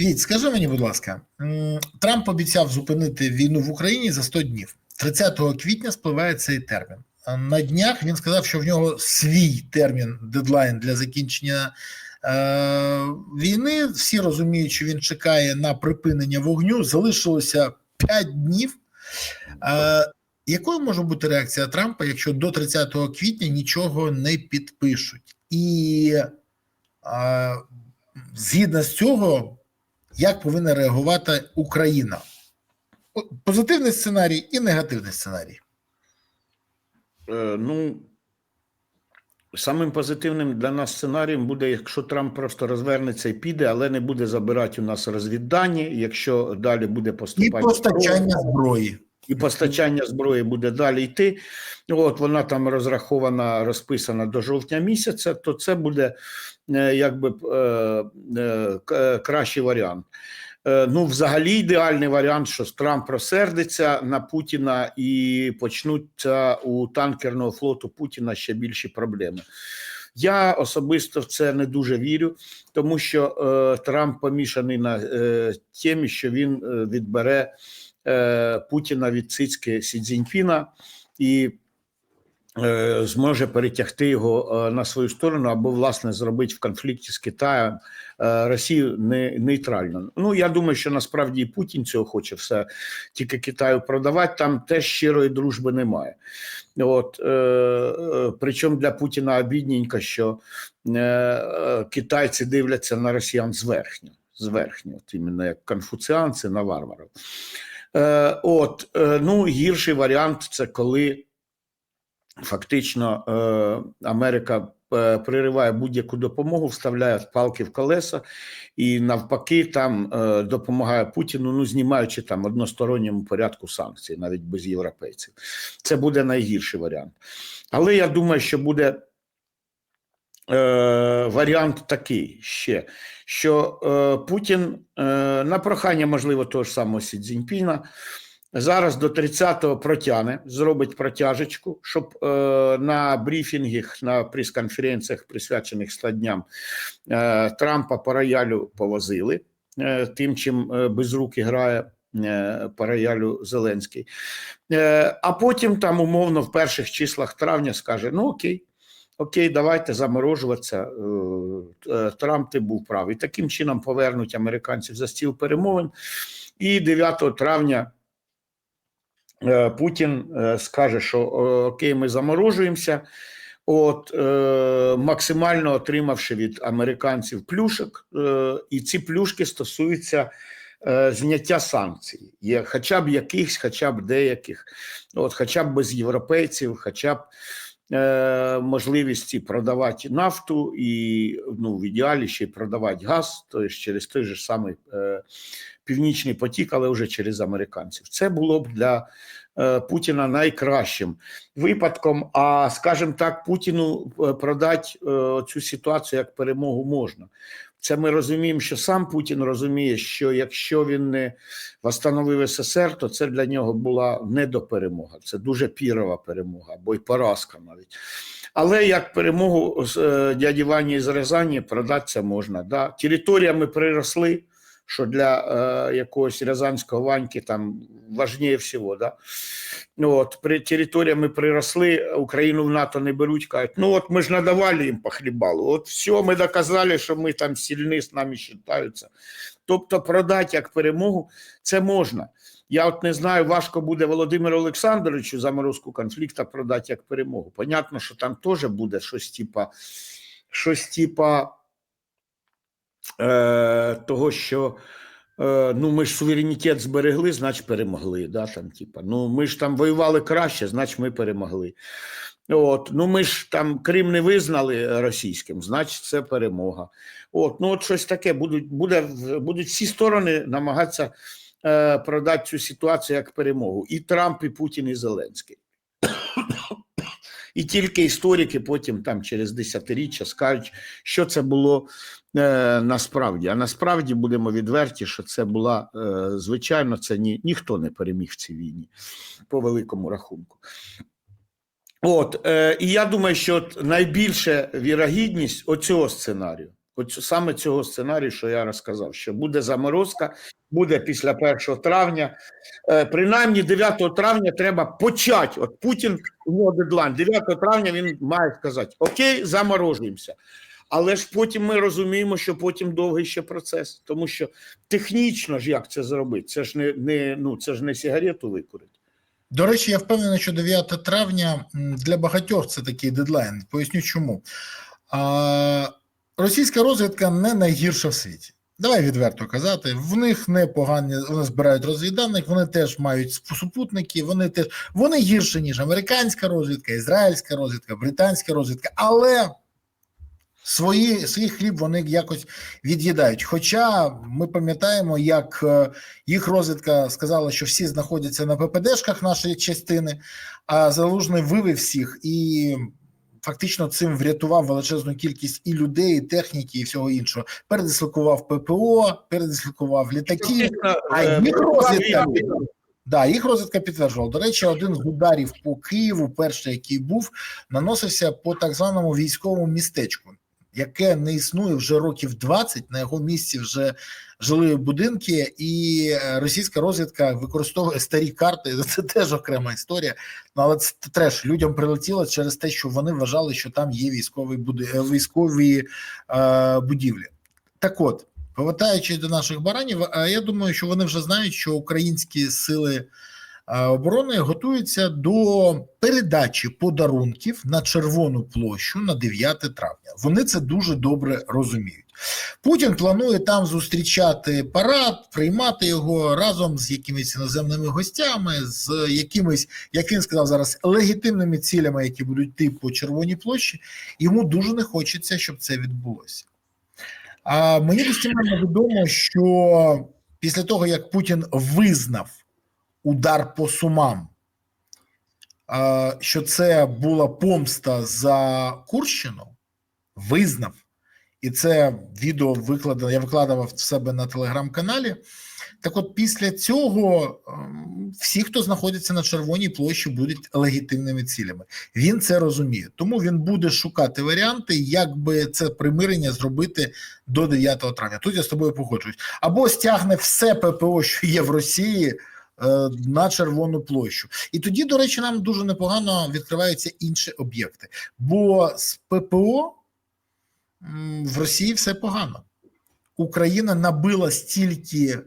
Віть, скажи мені, будь ласка, Трамп обіцяв зупинити війну в Україні за 100 днів. 30 квітня спливає цей термін. На днях він сказав, що в нього свій термін, дедлайн для закінчення е, війни. Всі розуміють, що він чекає на припинення вогню. Залишилося 5 днів. Е, якою може бути реакція Трампа, якщо до 30 квітня нічого не підпишуть? І е, згідно з цього, як повинна реагувати Україна? Позитивний сценарій і негативний сценарій. Е, Ну, самим позитивним для нас сценарієм буде, якщо Трамп просто розвернеться і піде, але не буде забирати у нас розвіддані, якщо далі буде І поступати постачання зброя, зброї. І постачання зброї буде далі йти. От вона там розрахована, розписана до жовтня місяця, то це буде е, якби е, е, кращий варіант. Ну, взагалі, ідеальний варіант, що Трамп розсердиться на Путіна і почнуться у танкерного флоту Путіна ще більші проблеми. Я особисто в це не дуже вірю, тому що е, Трамп помішаний на е, темі, що він відбере е, Путіна від цицьки Сі Цзіньпіна і е, зможе перетягти його е, на свою сторону або, власне, зробити в конфлікті з Китаєм Росію не, нейтрально. Ну, я думаю, що насправді і Путін цього хоче все тільки Китаю продавати, там теж щирої дружби немає. От, причому для Путіна обідненько, що китайці дивляться на росіян зверхньо, зверхньо, от іменно як конфуціанці на варварів. Е, от, е, ну, гірший варіант це коли фактично е, Америка пририває будь-яку допомогу, вставляє палки в колеса і навпаки там допомагає Путіну, ну знімаючи там односторонньому порядку санкцій, навіть без європейців. Це буде найгірший варіант. Але я думаю, що буде варіант такий ще, що е, Путін е, на прохання, можливо, того ж самого Сі Цзіньпіна, зараз до 30-го протягне, зробить протяжечку, щоб е, на брифінгах, на прес-конференціях, присвячених 100 дням, е, Трампа по роялю повозили, е, тим, чим е, без руки грає е, по роялю Зеленський. Е, а потім там умовно в перших числах травня скаже: ну окей. Окей, давайте заморожуватися. Е, е, Трамп ти був правий. Таким чином повернуть американців за стіл перемовин. І 9 травня е, Путін скаже, що окей, ми заморожуємося. От максимально отримавши від американців плюшок, і ці плюшки стосуються зняття санкцій, є хоча б якихось, хоча б деяких, от, хоча б без європейців, хоча б е, можливості продавати нафту і ну, в ідеалі ще й продавати газ, тобто через той же самий е, північний потік, але вже через американців. Це було б для е, Путіна найкращим випадком. А скажімо так, Путіну продати цю ситуацію як перемогу можна. Це ми розуміємо, що сам Путін розуміє, що якщо він не встановив СССР, то це для нього була недоперемога. Це дуже пірова перемога, або й поразка навіть. Але як перемогу з е, дяді Вані з Рязані продатися можна. Да? Територіями приросли, що для е, якогось рязанського ваньки там важніше всього. Да? Ну, от, при територіями приросли, Україну в НАТО не беруть, кажуть, ну от ми ж надавали їм по хлібалу, от все, ми доказали, що ми там сильні, з нами вважаються. Тобто продати як перемогу це можна. Я от не знаю, важко буде Володимиру Олександровичу заморозку конфлікту продати як перемогу. Понятно, що там теж буде щось типа, щось типа е, того, що е, ну ми ж суверенітет зберегли, значить перемогли. Да, там, типа, ну ми ж там воювали краще, значить ми перемогли. От, ну ми ж там Крим не визнали російським, значить це перемога. От, ну от щось таке будуть, буде, будуть всі сторони намагатися е, продати цю ситуацію як перемогу. І Трамп, і Путін, і Зеленський. І тільки історики потім там через десятиріччя скажуть, що це було е, насправді. А насправді будемо відверті, що це була е, звичайно, це ні, ніхто не переміг в цій війні по великому рахунку. От, е, і я думаю, що найбільша вірогідність оцього сценарію, саме цього сценарію, що я розказав, що буде заморозка, буде після 1 травня. Е, принаймні 9 травня треба почати. От Путін у нього дедлайн. 9 травня він має сказати: Окей, заморожуємося. Але ж потім ми розуміємо, що потім довгий ще процес, тому що технічно ж як це зробити? Це ж не, не ну це ж не сигарету викурити. До речі, я впевнений, що 9 травня для багатьох це такий дедлайн. Поясню чому. А, російська розвідка не найгірша в світі. Давай відверто казати, в них непогані, вони збирають розвідданих, вони теж мають супутники, вони теж вони гірші, ніж американська розвідка, ізраїльська розвідка, британська розвідка, але свої, свій хліб вони якось від'їдають. Хоча ми пам'ятаємо, як е, їх розвідка сказала, що всі знаходяться на ППДшках нашої частини, а Залужний вивів всіх і фактично цим врятував величезну кількість і людей, і техніки, і всього іншого. Передислокував ППО, передислокував літаки. А е, їх розвідка. Да, їх розвідка підтверджувала. До речі, один з ударів по Києву, перший, який був, наносився по так званому військовому містечку, яке не існує вже років 20, На його місці вже жили будинки, і е, російська розвідка використовує старі карти. Це теж окрема історія. Ну але це треш. Людям прилетіло через те, що вони вважали, що там є військові буди... е, військові е, будівлі. Так от. Повертаючись до наших баранів, я думаю, що вони вже знають, що українські сили оборони готуються до передачі подарунків на Червону площу на 9 травня. Вони це дуже добре розуміють. Путін планує там зустрічати парад, приймати його разом з якимись іноземними гостями, з якимись, як він сказав зараз, легітимними цілями, які будуть йти по Червоній площі. Йому дуже не хочеться, щоб це відбулося. А мені достеменно відомо, що після того, як Путін визнав удар по сумам, що це була помста за Курщину, визнав, і це відео викладено, я викладав в себе на телеграм-каналі. Так от після цього ем, всі, хто знаходиться на Червоній площі, будуть легітимними цілями. Він це розуміє, тому він буде шукати варіанти, як би це примирення зробити до 9 травня. Тут я з тобою погоджуюсь. Або стягне все ППО, що є в Росії. Е, На Червону площу, і тоді, до речі, нам дуже непогано відкриваються інші об'єкти. Бо з ППО в Росії все погано. Україна набила стільки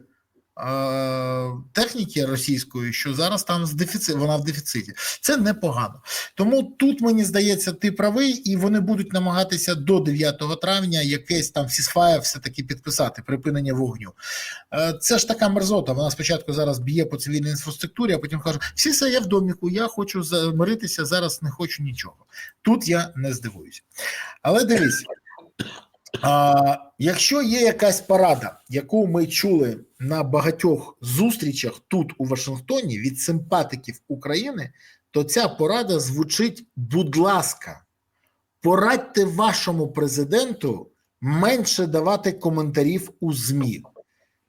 техніки російської, що зараз там з дефіцит, вона в дефіциті. Це непогано. Тому тут мені здається, ти правий, і вони будуть намагатися до 9 травня якесь там сісфає все-таки підписати припинення вогню. Е, Це ж така мерзота. Вона спочатку зараз б'є по цивільній інфраструктурі, а потім каже: всі все, я в доміку, я хочу замиритися, зараз не хочу нічого. Тут я не здивуюся. Але дивись. А, якщо є якась порада, яку ми чули на багатьох зустрічах тут у Вашингтоні від симпатиків України, то ця порада звучить: будь ласка, порадьте вашому президенту менше давати коментарів у ЗМІ.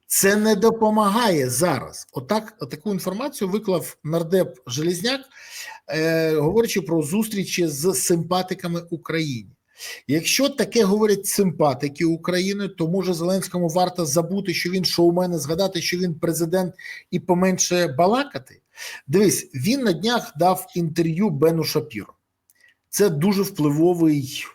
Це не допомагає зараз. Отак, таку інформацію виклав нардеп Желізняк, е, говорячи про зустрічі з симпатиками України. Якщо таке говорять симпатики України, то може Зеленському варто забути, що він шоумен, згадати, що він президент, і поменше балакати. Дивись, він на днях дав інтерв'ю Бену Шапіро. Це дуже впливовий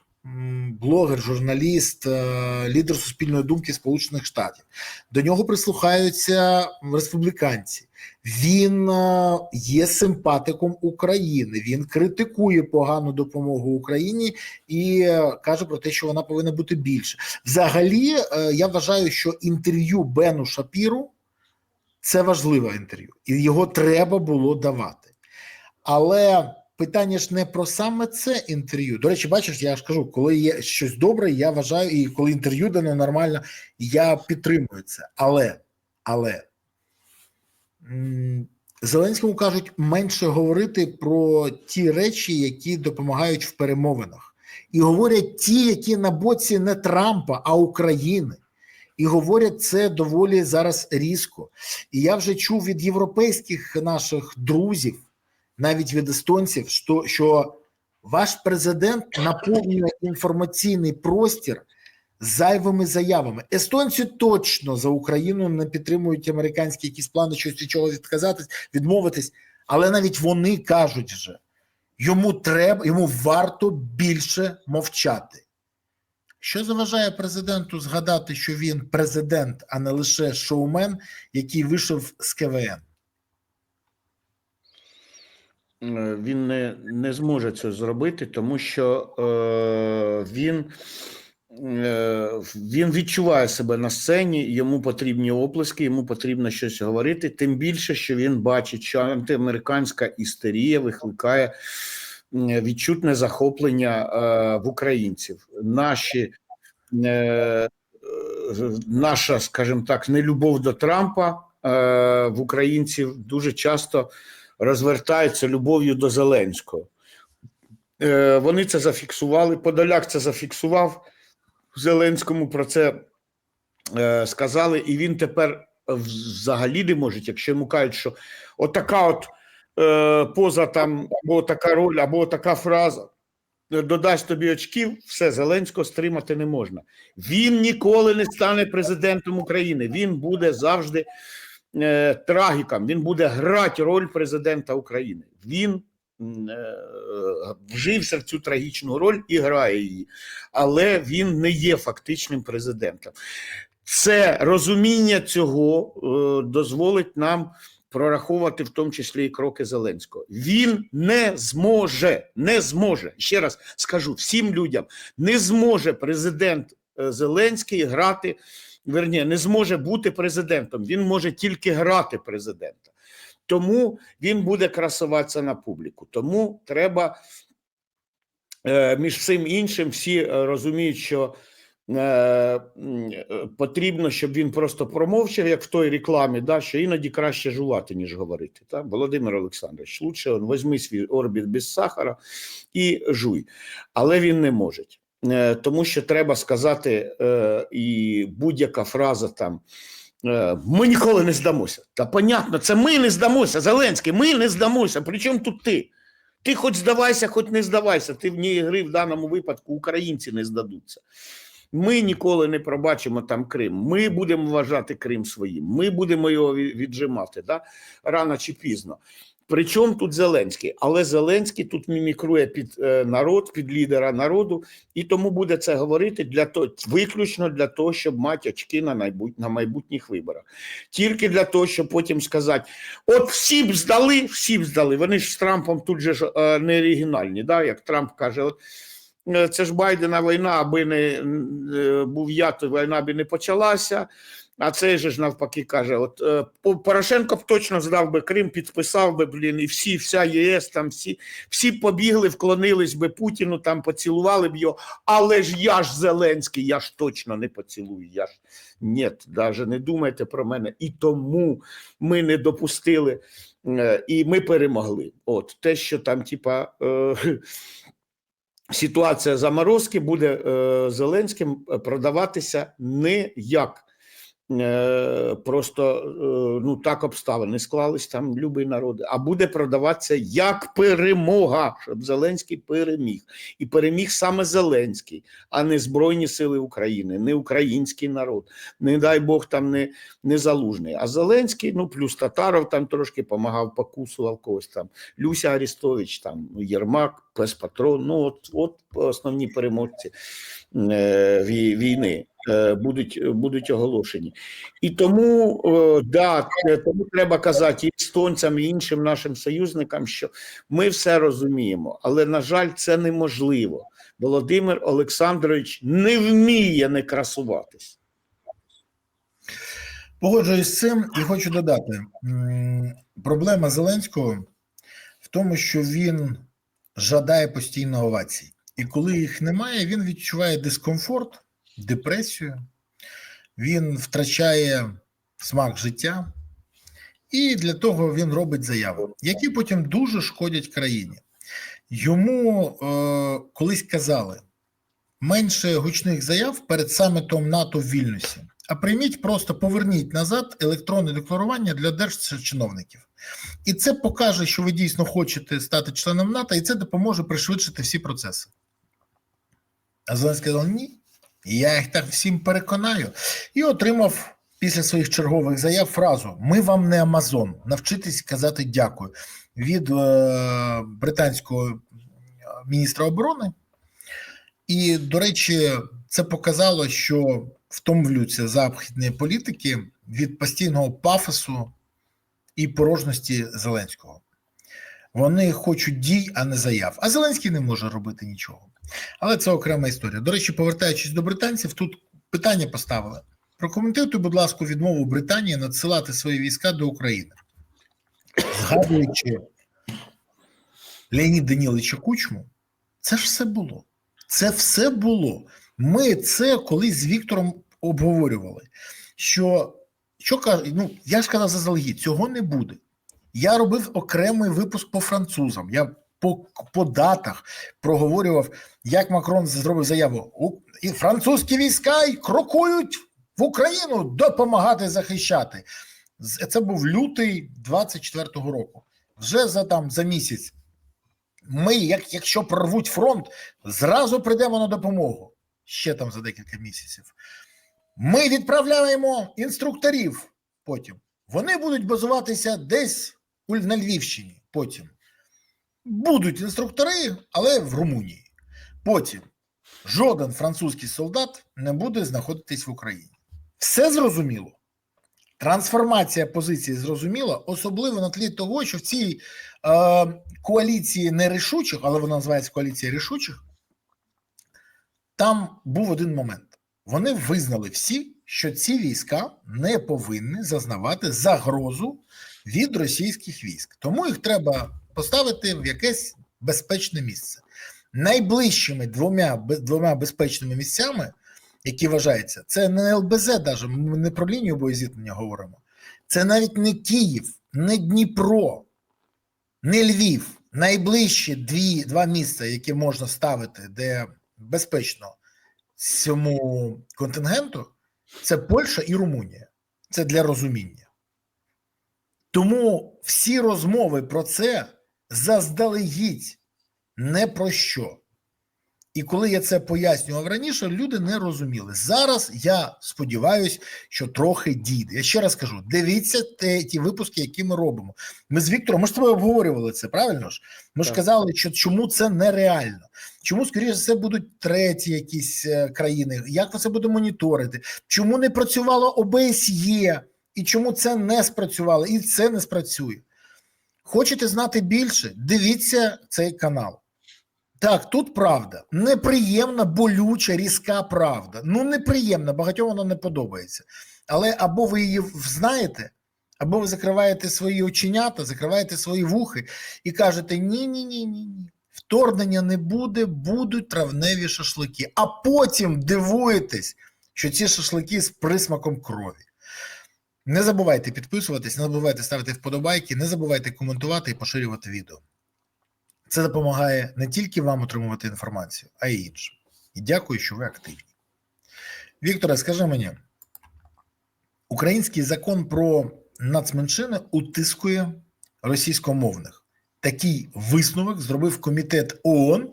блогер, журналіст, е, лідер суспільної думки Сполучених Штатів. До нього прислухаються республіканці. Він е, є симпатиком України. Він критикує погану допомогу Україні і е, каже про те, що вона повинна бути більше. Взагалі, я вважаю, що інтерв'ю Бену Шапіру це важливе інтерв'ю, і його треба було давати. Але питання ж не про саме це інтерв'ю. До речі, бачиш, я ж кажу, коли є щось добре, я вважаю, і коли інтерв'ю дано нормально, я підтримую це. Але, але Зеленському кажуть менше говорити про ті речі, які допомагають в перемовинах, і говорять ті, які на боці не Трампа, а України. І говорять це доволі зараз різко. І я вже чув від європейських наших друзів, навіть від естонців, що, що ваш президент наповнює інформаційний простір зайвими заявами. Естонці точно за Україну не підтримують американські якісь плани щось від чогось відказатись, відмовитись, але навіть вони кажуть вже, йому треба, йому варто більше мовчати. Що заважає президенту згадати, що він президент, а не лише шоумен, який вийшов з КВН? Е, Він не, не зможе це зробити, тому що е, він, е, він відчуває себе на сцені, йому потрібні оплески, йому потрібно щось говорити. Тим більше, що він бачить, що антиамериканська істерія викликає відчутне захоплення е, в українців. Наші, е, наша, скажімо так, нелюбов до Трампа е, в українців дуже часто розвертається любов'ю до Зеленського. Е, Вони це зафіксували. Подоляк це зафіксував. Зеленському про це е, сказали, і він тепер взагалі не може, якщо йому кажуть, що отака от е, поза там, або така роль, або така фраза е, додасть тобі очків, все, Зеленського стримати не можна. Він ніколи не стане президентом України. Він буде завжди е, трагіком, він буде грати роль президента України. Він е, вжився в цю трагічну роль і грає її, але він не є фактичним президентом. Це розуміння цього е, дозволить нам прораховувати в тому числі і кроки Зеленського. Він не зможе, не зможе. Ще раз скажу всім людям: не зможе президент е, Зеленський грати. Верні, не зможе бути президентом. Він може тільки грати президента. Тому він буде красуватися на публіку. Тому треба е, між всім іншим всі е, розуміють, що е, потрібно, щоб він просто промовчав, як в той рекламі, да, що іноді краще жувати, ніж говорити. Та? Володимир Олександрович, лучше он, возьми свій орбіт без сахара і жуй. Але він не може. Е, Тому що треба сказати, е, і будь-яка фраза там. е, Ми ніколи не здамося. Та понятно, це ми не здамося. Зеленський, ми не здамося. Причому тут ти? Ти хоч здавайся, хоч не здавайся. Ти вні гри в даному випадку українці не здадуться. Ми ніколи не пробачимо там Крим. Ми будемо вважати Крим своїм. Ми будемо його віджимати да? рано чи пізно. Причому тут Зеленський, але Зеленський тут мімікрує під е, народ, під лідера народу, і тому буде це говорити для того, виключно для того, щоб мати очки на, майбут, на майбутніх виборах. Тільки для того, щоб потім сказати: от всі б здали, всі б здали. Вони ж з Трампом тут же ж е, не оригінальні. Да? Як Трамп каже, от е, це ж Байдена війна, аби не був я, то війна би не почалася. А цей же ж навпаки каже: от е, Порошенко б точно здав би Крим, підписав би, блін, і всі, вся ЄС, там всі, всі побігли, вклонились би Путіну, там поцілували б його. Але ж я ж Зеленський, я ж точно не поцілую. Я ж ні, навіть не думайте про мене. І тому ми не допустили, е, і ми перемогли. От те, що там, типа. Е, Ситуація заморозки буде е, Зеленським продаватися не як просто е, ну так обставини склались там любий народ, а буде продаватися як перемога, щоб Зеленський переміг. І переміг саме Зеленський, а не Збройні Сили України, не український народ, не дай Бог там не, не залужний. А Зеленський, ну плюс Татаров там трошки помагав, покусував когось там. Люся Арістович, там Єрмак, Пес Патрон. Ну от, от основні переможці е, війни е, будуть, будуть оголошені. І тому, е, да, тому треба казати і естонцям, і іншим нашим союзникам, що ми все розуміємо, але на жаль, це неможливо. Володимир Олександрович не вміє не красуватись. Погоджуюсь з цим і хочу додати: проблема Зеленського в тому, що він жадає постійно овацій. І коли їх немає, він відчуває дискомфорт, депресію, він втрачає смак життя, і для того він робить заяви, які потім дуже шкодять країні. Йому е, колись казали менше гучних заяв перед самітом НАТО в Вільнюсі. А прийміть просто поверніть назад електронне декларування для держчиновників. І це покаже, що ви дійсно хочете стати членом НАТО, і це допоможе пришвидшити всі процеси. А Зеленський сказав: ні, І я їх так всім переконаю. І отримав після своїх чергових заяв фразу: Ми вам не Амазон. Навчитись казати дякую від е, британського міністра оборони. І, до речі, це показало, що втомлюються західні політики від постійного пафосу і порожності Зеленського. Вони хочуть дій, а не заяв. А Зеленський не може робити нічого. Але це окрема історія. До речі, повертаючись до британців, тут питання поставили. Прокоментуйте, будь ласка, відмову Британії надсилати свої війська до України, згадуючи Леонід Даніловича Кучму, це ж все було. Це все було. Ми це колись з Віктором обговорювали. Що, що ну я ж казав заздалегідь, цього не буде. Я робив окремий випуск по французам. Я по, по датах проговорював, як Макрон зробив заяву. І французькі війська й крокують в Україну допомагати захищати. Це був лютий 24-го року. Вже за там за місяць. Ми, як, якщо прорвуть фронт, зразу прийдемо на допомогу. Ще там за декілька місяців. Ми відправляємо інструкторів потім. Вони будуть базуватися десь на Львівщині. Потім будуть інструктори, але в Румунії. Потім жоден французький солдат не буде знаходитись в Україні. Все зрозуміло. Трансформація позиції зрозуміла, особливо на тлі того, що в цій е, коаліції нерішучих, але вона називається коаліція рішучих, там був один момент. Вони визнали всі, що ці війська не повинні зазнавати загрозу від російських військ. Тому їх треба поставити в якесь безпечне місце. Найближчими двома, двома безпечними місцями, які вважаються, це не ЛБЗ, даже, ми не про лінію боєзіткнення говоримо. Це навіть не Київ, не Дніпро, не Львів. Найближчі дві, два місця, які можна ставити, де безпечно цьому контингенту, це Польща і Румунія. Це для розуміння. Тому всі розмови про це заздалегідь не про що. І коли я це пояснював раніше, люди не розуміли. Зараз я сподіваюся, що трохи дійде. Я ще раз кажу: дивіться те, ті випуски, які ми робимо. Ми з Віктором, ми ж тобою обговорювали це, правильно ж? Ми ж казали, що чому це нереально. Чому, скоріше все, будуть треті якісь е, країни? Як ви це буде моніторити? Чому не працювало ОБСЄ? І чому це не спрацювало? І це не спрацює. Хочете знати більше? Дивіться цей канал. Так, тут правда. Неприємна, болюча, різка правда. Ну, неприємна, багатьом вона не подобається. Але або ви її знаєте, або ви закриваєте свої оченята, закриваєте свої вухи і кажете: ні, ні, ні, ні, ні. Вторгнення не буде, будуть травневі шашлики. А потім дивуєтесь, що ці шашлики з присмаком крові. Не забувайте підписуватись, не забувайте ставити вподобайки, не забувайте коментувати і поширювати відео. Це допомагає не тільки вам отримувати інформацію, а й іншим. І дякую, що ви активні. Вікторе, скажи мені, український закон про нацменшини утискує російськомовних. Такий висновок зробив комітет ООН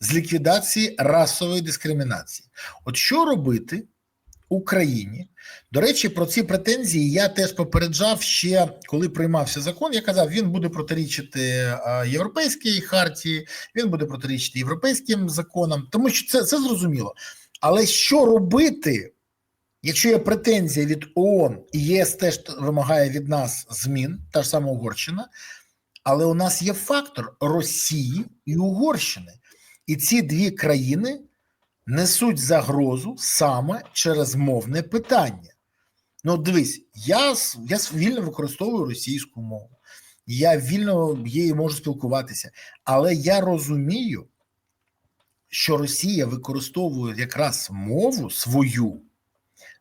з ліквідації расової дискримінації. От що робити Україні? До речі, про ці претензії я теж попереджав ще коли приймався закон. Я казав, він буде протирічити європейській хартії, він буде протирічити європейським законам, тому що це, це зрозуміло. Але що робити, якщо є претензія від ООН і ЄС теж вимагає від нас змін, та ж сама Угорщина, але у нас є фактор Росії і Угорщини, і ці дві країни несуть загрозу саме через мовне питання. Ну, дивись, я, я вільно використовую російську мову, я вільно її можу спілкуватися, але я розумію, що Росія використовує якраз мову свою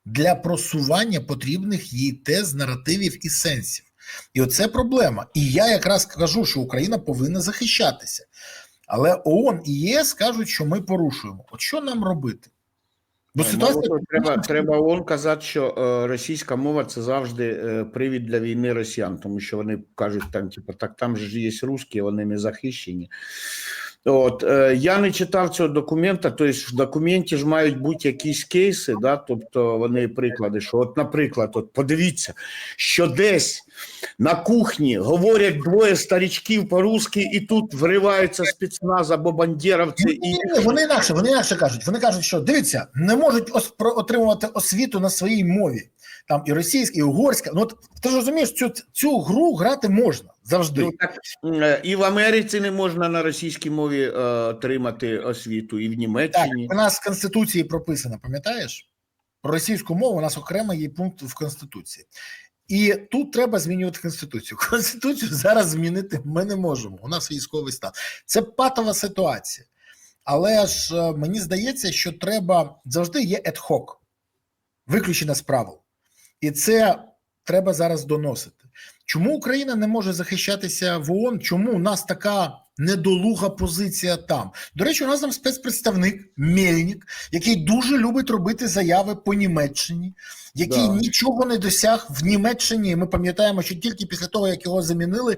для просування потрібних їй тез, наративів і сенсів. І оце проблема. І я якраз кажу, що Україна повинна захищатися. Але ООН і ЄС кажуть, що ми порушуємо. От що нам робити? Бо Ну, ситуація ну, треба, треба ООН казати, що е, російська мова це завжди е, привід для війни росіян, тому що вони кажуть, там, типу, так там ж є русські, вони не захищені. От е, я не читав цього документа. Тобто, в документі ж мають бути якісь кейси, да, тобто вони приклади. Що, от, наприклад, от подивіться, що десь на кухні говорять двоє старічків по-русски, і тут вриваються спецназ або бандєровці, і ні, ні, вони інакше, вони інакше кажуть. Вони кажуть, що дивіться, не можуть отримувати освіту на своїй мові. Там і російська, і угорська. Ну ти ж розумієш, цю цю гру грати можна завжди. Ну, так, е, і в Америці не можна на російській мові е, отримати освіту, і в Так, Німеччині. у нас в Конституції прописано, пам'ятаєш? Про російську мову у нас окремо є пункт в Конституції. І тут треба змінювати Конституцію. Конституцію зараз змінити ми не можемо. У нас військовий стан. Це патова ситуація. Але ж е, мені здається, що треба завжди є ad-hoc, виключення з правил. І це треба зараз доносити. Чому Україна не може захищатися в ООН? Чому у нас така недолуга позиція там? До речі, у нас там спецпредставник Мельник, який дуже любить робити заяви по Німеччині, який Да. нічого не досяг в Німеччині. Ми пам'ятаємо, що тільки після того, як його замінили,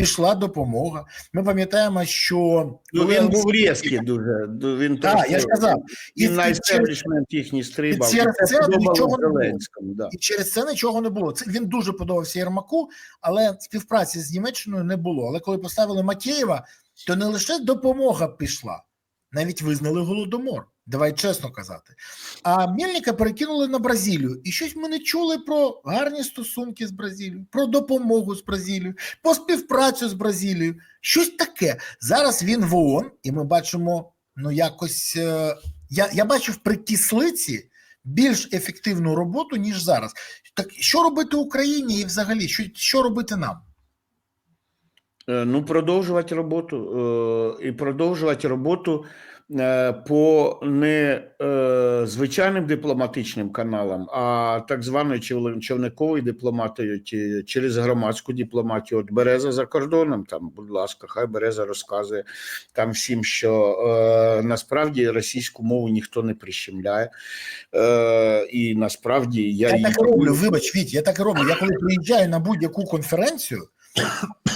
пішла допомога. Ми пам'ятаємо, що Ну, він був різкий дуже. ду- Він Так, я ж казав. І- на і естеблішмент їхній стрибав. і через і це нічого не було. Да. І через це нічого не було. Це він дуже подобався Єрмаку, але співпраці з Німеччиною не було. Але коли поставили Макеєва, то не лише допомога пішла, навіть визнали голодомор. Давай чесно казати. А Мельника перекинули на Бразилію. І щось ми не чули про гарні стосунки з Бразилією, про допомогу з Бразилією, про співпрацю з Бразилією. Щось таке. Зараз він в ООН, і ми бачимо, ну якось. е, Я, я бачив при кислиці більш ефективну роботу, ніж зараз. Так що робити Україні і взагалі, що, що робити нам? Е, Ну, продовжувати роботу е, і продовжувати роботу е, по не звичайним дипломатичним каналам, а так званою чов- човниковою дипломатією через громадську дипломатію. От Береза за кордоном, там, будь ласка, хай Береза розказує там всім, що насправді російську мову ніхто не прищемляє. І насправді я, Я її- так і роблю, вибач, Віть, я так і роблю. Я коли приїжджаю на будь-яку конференцію,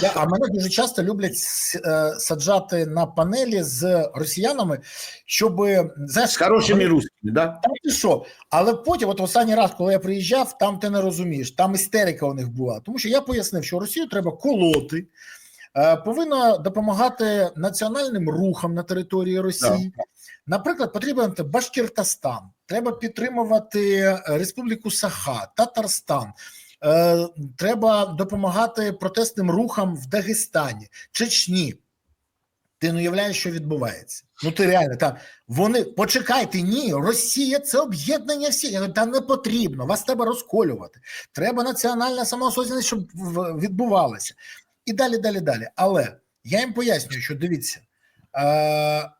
я, а мене дуже часто люблять е, саджати на панелі з росіянами, щоб знаєш, з хорошими русскими, да? Там ти що? Але потім, от останній раз, коли я приїжджав, там ти не розумієш, там істерика у них була. Тому що я пояснив, що Росію треба колоти, е, повинна допомагати національним рухам на території Росії. Наприклад, потрібен Башкіртостан, треба підтримувати е, Республіку Саха, Татарстан. Е, Треба допомагати протестним рухам в Дагестані, Чечні. Ти не уявляєш, що відбувається. Ну ти реально там вони почекайте, ні, Росія це об'єднання всіх. Я говорю, та не потрібно, вас треба розколювати. Треба національна самоосознаність, щоб в- відбувалося. І далі, далі, далі. Але я їм пояснюю, що дивіться, е,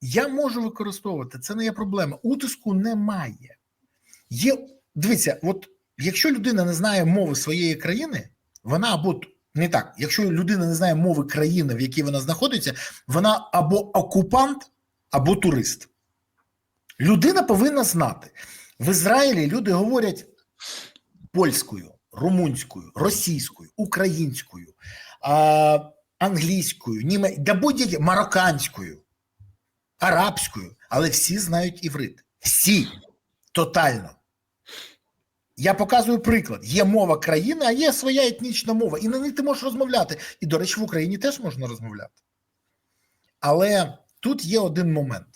я можу використовувати, це не є проблема. Утиску немає. Є, дивіться, от якщо людина не знає мови своєї країни, вона або не так, якщо людина не знає мови країни, в якій вона знаходиться, вона або окупант, або турист. Людина повинна знати. В Ізраїлі люди говорять польською, румунською, російською, українською, а, англійською, німе... да будь-які марокканською, арабською, але всі знають іврит. Всі тотально. Я показую приклад: є мова країни, а є своя етнічна мова, і на ній ти можеш розмовляти. І, до речі, в Україні теж можна розмовляти. Але тут є один момент: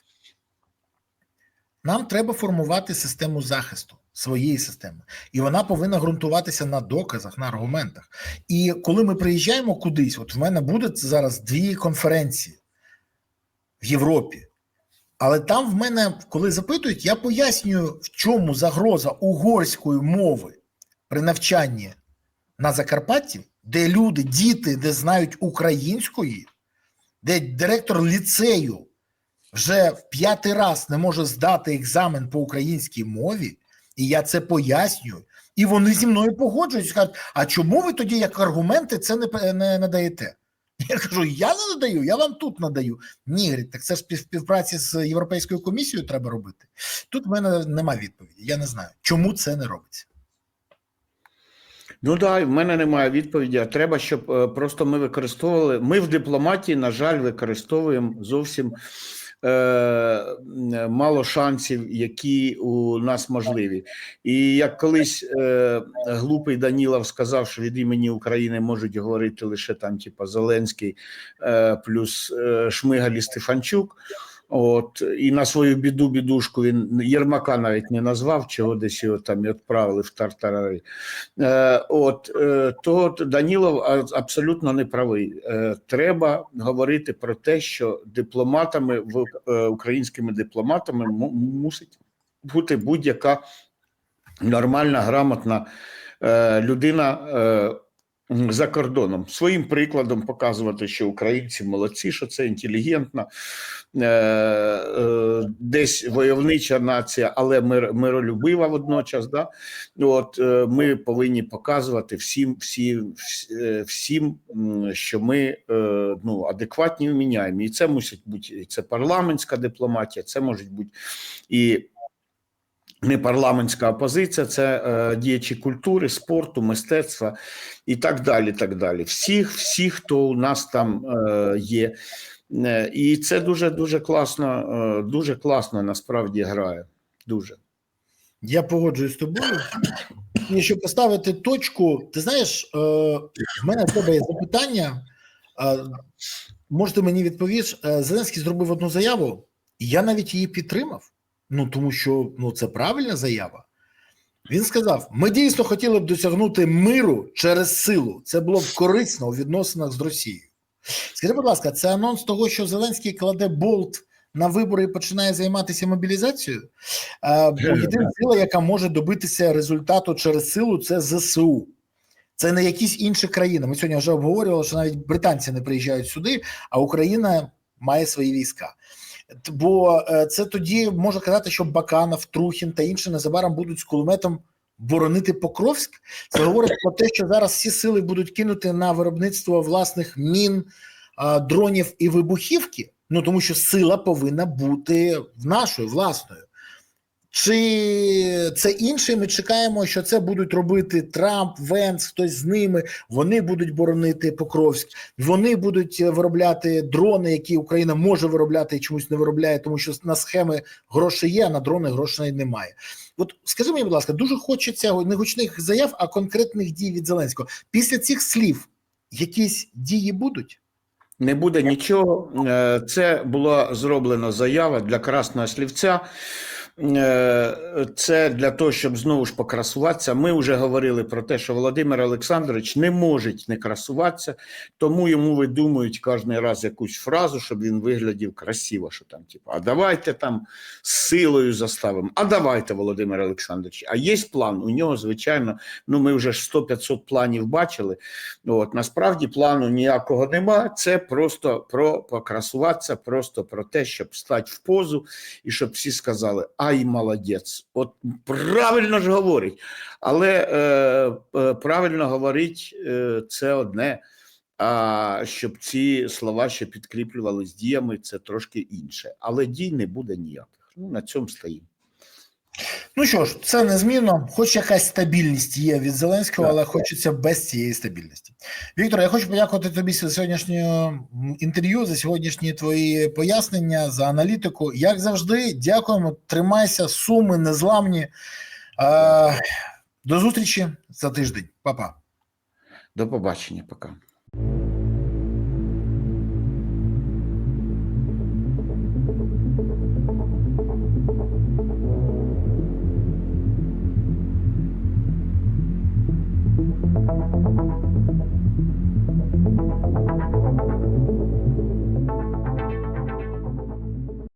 нам треба формувати систему захисту своєї системи, і вона повинна ґрунтуватися на доказах, на аргументах. І коли ми приїжджаємо кудись, от в мене буде зараз дві конференції в Європі. Але там в мене, коли запитують, я пояснюю, в чому загроза угорської мови при навчанні на Закарпатті, де люди, діти, де знають української, де директор ліцею вже в п'ятий раз не може здати екзамен по українській мові, і я це пояснюю. І вони зі мною погоджуються, кажуть, а чому ви тоді як аргументи це не, не надаєте? Я кажу, я не надаю, я вам тут надаю. Ні, говорить, так це ж спів- співпраці з Європейською комісією треба робити. Тут в мене нема відповіді. Я не знаю, чому це не робиться. Ну так, в мене немає відповіді. А треба, щоб е, просто ми використовували. Ми в дипломатії, на жаль, використовуємо зовсім е, мало шансів, які у нас можливі. І як колись е, глупий Данілов сказав, що від імені України можуть говорити лише там, типа Зеленський е, плюс е, Шмигаль і Стефанчук. От і на свою біду бідушку він Єрмака навіть не назвав, чого десь його там і відправили в тартарари. Е, от е, то Данілов абсолютно не правий. Е, треба говорити про те, що дипломатами в е, українськими дипломатами му- мусить бути будь-яка нормальна, грамотна е, людина. Е, за кордоном своїм прикладом показувати, що українці молодці, що це інтелігентна, е, е, десь войовнича нація, але мир, миролюбива водночас. Да? От е, ми повинні показувати всім, всі, вс- е, всім, що ми ну, адекватні вміняємо. І це мусить бути і це парламентська дипломатія, це може бути і не парламентська опозиція, це е, діячі культури, спорту, мистецтва і так далі. так далі. Всіх, всіх, хто у нас там е, є. Е, І це дуже дуже класно, е, дуже класно насправді грає. Дуже. Я погоджуюсь з тобою. І щоб поставити точку, ти знаєш, е, в мене до тебе є запитання. Е, може, мені відповіш, Е, Зеленський зробив одну заяву, і я навіть її підтримав. Ну тому що ну, це правильна заява. Він сказав: ми дійсно хотіли б досягнути миру через силу. Це було б корисно у відносинах з Росією. Скажи, будь ласка, це анонс того, що Зеленський кладе болт на вибори і починає займатися мобілізацією? Е, Бо єдина сила, яка може добитися результату через силу, це ЗСУ. Це не якісь інші країни. Ми сьогодні вже обговорювали, що навіть британці не приїжджають сюди, а Україна має свої війська. Бо е, це тоді може казати, що Баканов, Трухін та інші незабаром будуть з кулеметом боронити Покровськ. Це говорить про те, що зараз всі сили будуть кинути на виробництво власних мін, дронів і вибухівки. Ну тому що сила повинна бути нашою власною. Чи це інше? Ми чекаємо, що це будуть робити Трамп, Венс, хтось з ними. Вони будуть боронити Покровськ, вони будуть е, виробляти дрони, які Україна може виробляти і чомусь не виробляє, тому що на схеми гроші є, а на дрони грошей немає. От скажи мені, будь ласка, дуже хочеться не гучних заяв, а конкретних дій від Зеленського. Після цих слів якісь дії будуть? Не буде нічого. Е, Це була зроблена заява для красного слівця. Е, Це для того, щоб знову ж покрасуватися. Ми вже говорили про те, що Володимир Олександрович не може не красуватися, тому йому видумують кожен раз якусь фразу, щоб він виглядів красиво. Що там, типу, а давайте там з силою заставимо. А давайте, Володимир Олександрович. А є план. У нього, звичайно, ну ми вже ж 100-500 планів бачили. От насправді плану ніякого нема. Це просто про покрасуватися, просто про те, щоб стати в позу, і щоб всі сказали: ай, молодець! От правильно ж говорить. Але е, е, правильно говорить е, це одне. А щоб ці слова ще підкріплювалися діями, це трошки інше. Але дій не буде ніяких. Ну на цьому стоїмо. Ну що ж, це незмінно, хоч якась стабільність є від Зеленського, але хочеться без цієї стабільності. Віктор, я хочу подякувати тобі за сьогоднішнє інтерв'ю, за сьогоднішні твої пояснення, за аналітику. Як завжди, дякуємо. Тримайся, суми незламні. До зустрічі за тиждень. Па-па. До побачення, пока.